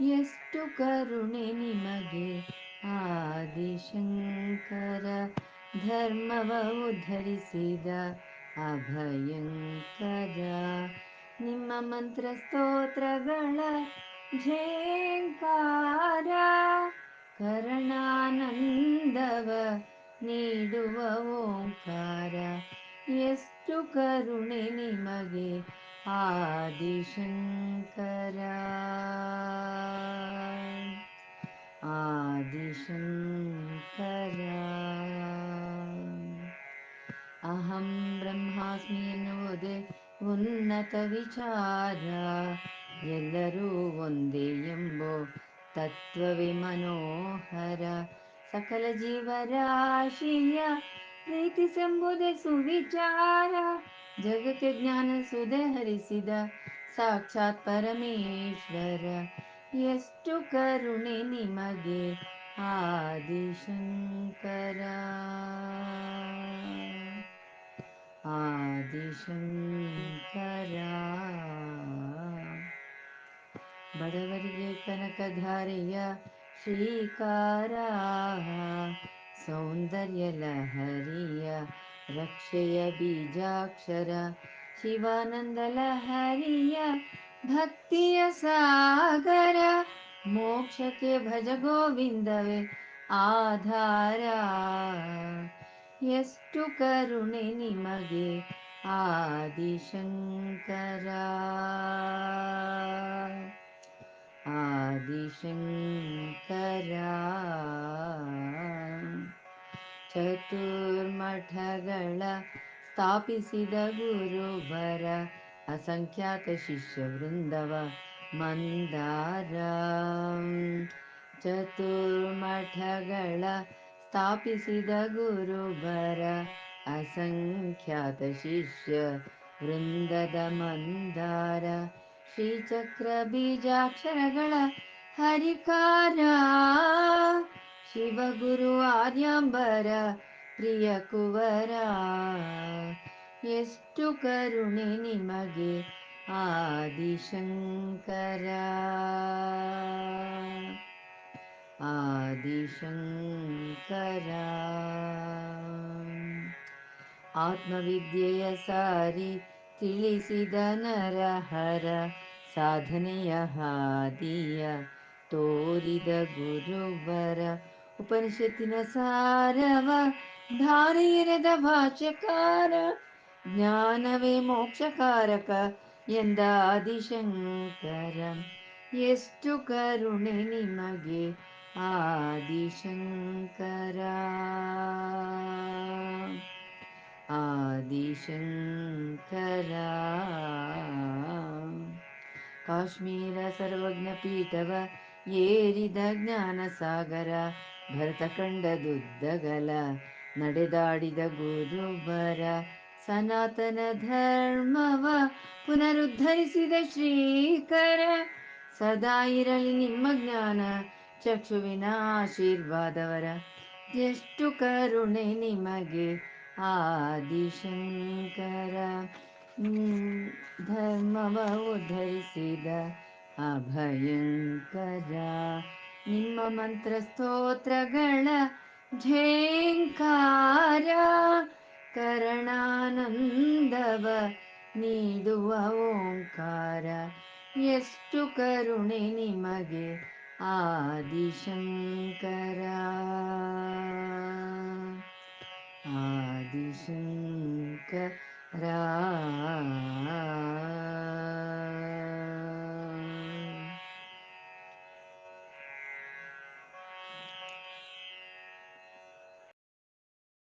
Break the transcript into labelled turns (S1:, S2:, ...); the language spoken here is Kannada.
S1: ಎಷ್ಟು ಕರುಣೆ ನಿಮಗೆ. ಆದಿಶಂಕರ ಧರ್ಮವ ಉದ್ಧರಿಸಿದ ಅಭಯಂಕರ. ನಿಮ್ಮ ಮಂತ್ರ ಸ್ತೋತ್ರಗಳ ಝೇಂಕಾರ. ಕರಣಾನಂದವ ನೀಡುವ ಓಂಕಾರ. ಎಷ್ಟು ಕರುಣೆ ನಿಮಗೆ. ಆದಿಶಂಕರ ಆದಿಶಂಕರ ಅಹಂ ಬ್ರಹ್ಮಾಸ್ಮಿ ಎನ್ನುವುದೇ ಉನ್ನತ ವಿಚಾರ ಎಲ್ಲರೂ ಒಂದೇ ಎಂಬೋ ತತ್ವವೇ ಮನೋಹರ ಸಕಲ ಜೀವರಾಶಿಯ ಪ್ರೀತಿಸೆಂಬುದೇ ಸುವಿಚಾರ ಜಗಕ್ಕೆ ಜ್ಞಾನ ಸುದೆ ಹರಿಸಿದ, ಸಾಕ್ಷಾತ್ ಪರಮೇಶ್ವರ. ಎಷ್ಟು ಕರುಣೆ ನಿಮಗೆ ಆದಿಶಂಕರ. ಆದಿಶಂಕರ. ಬಡವರಿಗೆ ಕನಕಧಾರೆಯ ಶ್ರೀಕಾರ. ಸೌಂದರ್ಯ ಲಹರಿಯ ರಕ್ಷೆಯ ಬೀಜಾಕ್ಷರ ಶಿವಾನಂದ ಲಹರಿಯ ಭಕ್ತಿಯ ಸಾಗರ ಮೋಕ್ಷಕ್ಕೆ ಭಜ ಗೋವಿಂದವೇ ಆಧಾರ ಎಷ್ಟು ಕರುಣೆ ನಿಮಗೆ ಆದಿಶಂಕರ ಆದಿಶಂಕರ ಚತುರ್ಮಠಗಳ ಸ್ಥಾಪಿಸಿದ ಗುರುಬರ ಅಸಂಖ್ಯಾತ ಶಿಷ್ಯ ವೃಂದವ ಮಂದಾರ. ಚತುರ್ಮಠಗಳ ಸ್ಥಾಪಿಸಿದ ಗುರುಬರ ಅಸಂಖ್ಯಾತ ಶಿಷ್ಯ ವೃಂದದ ಮಂದಾರ. ಶ್ರೀಚಕ್ರ ಬೀಜಾಕ್ಷರಗಳ ಹರಿಕಾರ. ಶಿವಗುರು ಆರ್ಯಾಂಬರ ಪ್ರಿಯ ಕುವರ, ಎಷ್ಟು ಕರುಣೆ ನಿಮಗೆ ಆದಿಶಂಕರ. ಆದಿಶಂಕರ. ಆತ್ಮವಿದ್ಯೆಯ ಸಾರಿ ತಿಳಿಸಿದ ನರಹರ, ಸಾಧನೆಯ ಹಾದಿಯ ತೋರಿದ ಗುರುವರ ಉಪನಿಷತ್ತಿನ ಸಾರವ ಧಾರೆ ಎರೆದ ಭಾಷ್ಯಕಾರ, ಜ್ಞಾನವೇ ಮೋಕ್ಷಕಾರಕ ಎಂದ ಆದಿಶಂಕರ. ಎಷ್ಟು ಕರುಣೆ ನಿಮಗೆ ಆದಿಶಂಕರ. ಆದಿಶಂಕರ. ಕಾಶ್ಮೀರ ಸರ್ವಜ್ಞ ಪೀಠವ ಏರಿದ ಜ್ಞಾನ ಸಾಗರ ಭರತ ಕಂಡದುದ್ದಗಲ ನಡೆದಾಡಿದ ಗುರುಬರ ಸನಾತನ ಧರ್ಮವ ಪುನರುದ್ಧರಿಸಿದ ಶ್ರೀಕರ. ಸದಾ ಇರಲಿ ನಿಮ್ಮ ಜ್ಞಾನ, ಚಕ್ಷುವಿನ ಆಶೀರ್ವಾದವರ. ಎಷ್ಟು ಕರುಣೆ ನಿಮಗೆ, ಆದಿಶಂಕರ. ಧರ್ಮವ ಉದ್ಧರಿಸಿದ ಅಭಯಂಕರ. ನಿಮ್ಮ ಮಂತ್ರ ಸ್ತೋತ್ರಗಳ ಝೇಂಕಾರ ಕರಣಾನಂದವ ನೀಡುವ ಓಂಕಾರ. ಎಷ್ಟು ಕರುಣೆ ನಿಮಗೆ ಆದಿಶಂಕರ. ಆದಿಶಂಕರ.